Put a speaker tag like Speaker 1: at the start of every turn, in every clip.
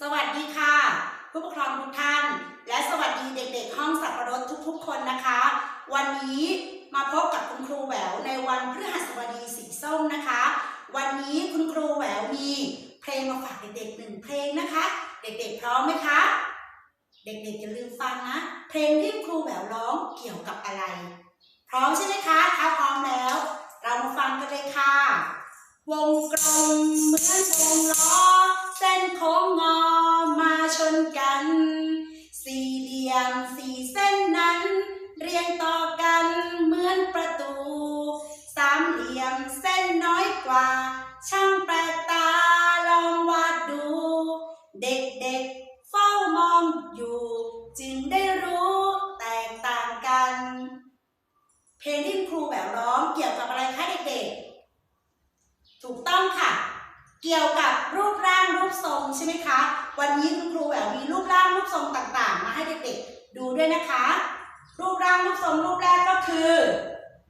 Speaker 1: สวัสดีค่ะ ผู้ปกครองทุกท่าน และสวัสดีเด็กๆ ห้องสับปะรดทุกๆ คนนะคะ วันนี้มาพบกับคุณครูแหววในวันพฤหัสบดีสีส้มนะคะ วันนี้คุณครูแหววมีเพลงมาฝากเด็กๆหนึ่งเพลงนะคะ เด็กๆพร้อมไหมคะ เด็กๆอย่าลืมฟังนะ เพลงที่ครูแหววร้องเกี่ยวกับอะไร พร้อมใช่ไหมคะถ้าพร้อมแล้ว เรามาฟังกันเลยค่ะ วงกลม ยมสี่เส้นนั้น เรียงต่อกันเหมือนประตู สามเหลี่ยมเส้นน้อยกว่า ช่างแปลกตาลองวาดดู เด็กๆเฝ้ามองอยู่ จึงได้รู้แตกต่างกัน เพลงที่ครูแบบร้องเกี่ยวกับอะไรคะเด็กๆ ถูกต้องค่ะ เกี่ยวกับรูปร่างรูปทรงใช่ไหมคะ วันนี้คุณครูแหววมีรูปร่างรูปทรงต่างๆ มาให้เด็กๆดูด้วยนะคะ รูปร่างรูปทรงรูปแรกก็คือ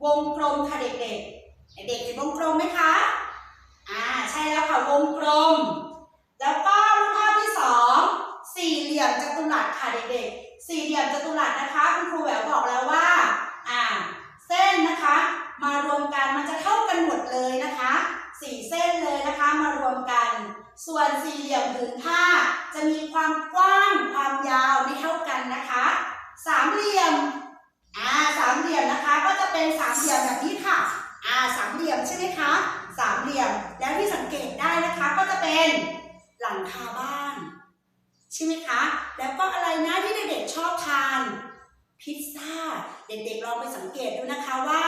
Speaker 1: วงกลมค่ะเด็กๆ เด็กๆเห็นวงกลมไหมคะ อ่าใช่แล้วค่ะวงกลม แล้วก็รูปภาพที่สองสี่เหลี่ยมจัตุรัสค่ะเด็กๆ สี่เหลี่ยมจัตุรัสนะคะคุณครูแหววบอกแล้วว่า อ่า เส้นนะคะ มารวมกันมันจะเท่ากันหมดเลยนะคะ สี่เส้นเลยนะคะมารวมกัน ส่วนสี่เหลี่ยมผืนผ้า จะมีความกว้างความยาวไม่เท่ากันนะคะ สามเหลี่ยมอ่าสามเหลี่ยมนะคะก็จะเป็นสามเหลี่ยมแบบนี้ค่ะอ่าสามเหลี่ยมใช่ไหมคะสามเหลี่ยมแล้วที่สังเกตได้นะคะก็จะเป็นหลังคาบ้านใช่ไหมคะ แล้วก็อะไรนะที่เด็กๆชอบทานพิซซ่า เด็กๆลองไปสังเกตดูนะคะว่า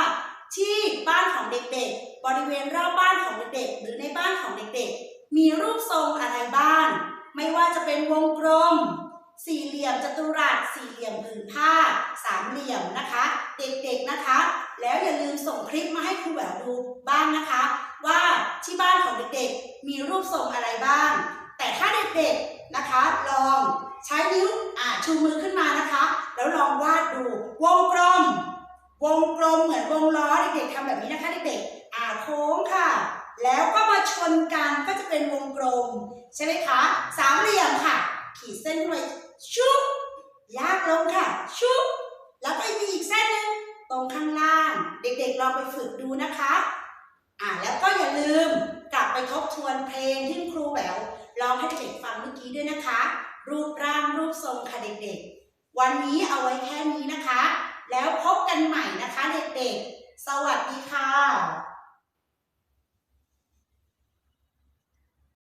Speaker 1: ที่บ้านของเด็กๆ บริเวณรอบบ้านของเด็กๆ หรือในบ้านของเด็กๆ มีรูปทรงอะไรบ้าง ไม่ว่าจะเป็นวงกลม สี่เหลี่ยมจัตุรัส สี่เหลี่ยมผืนผ้า สามเหลี่ยมนะคะ เด็กๆนะคะ แล้วอย่าลืมส่งคลิปมาให้ครูแหววดูบ้างนะคะ ว่าที่บ้านของเด็กๆ มีรูปทรงอะไรบ้าง แต่ถ้าเด็กๆ นะคะ ลองใช้นิ้วอ่าชูมือขึ้นมานะคะ แล้วลองวาดดู วงกลม วงกลมเหมือนวงล้อเด็กๆทำแบบนี้นะคะเด็กๆอ่าโค้งค่ะ แล้วก็มาชนกันก็จะเป็นวงกลม ใช่ไหมคะ สามเหลี่ยมค่ะ ขีดเส้นด้วยชุบลากลงค่ะชุบแล้วก็มีอีกเส้นหนึ่งตรงข้างล่าง เด็กๆลองไปฝึกดูนะคะอ่าแล้วก็อย่าลืมกลับไปทบทวนเพลงที่ครูแหววร้องให้เด็กฟังเมื่อกี้ด้วยนะคะ รูปร่างรูปทรงค่ะเด็กๆ วันนี้เอาไว้แค่นี้นะคะ แล้วพบกันใหม่นะคะเด็กๆ สวัสดีค่ะ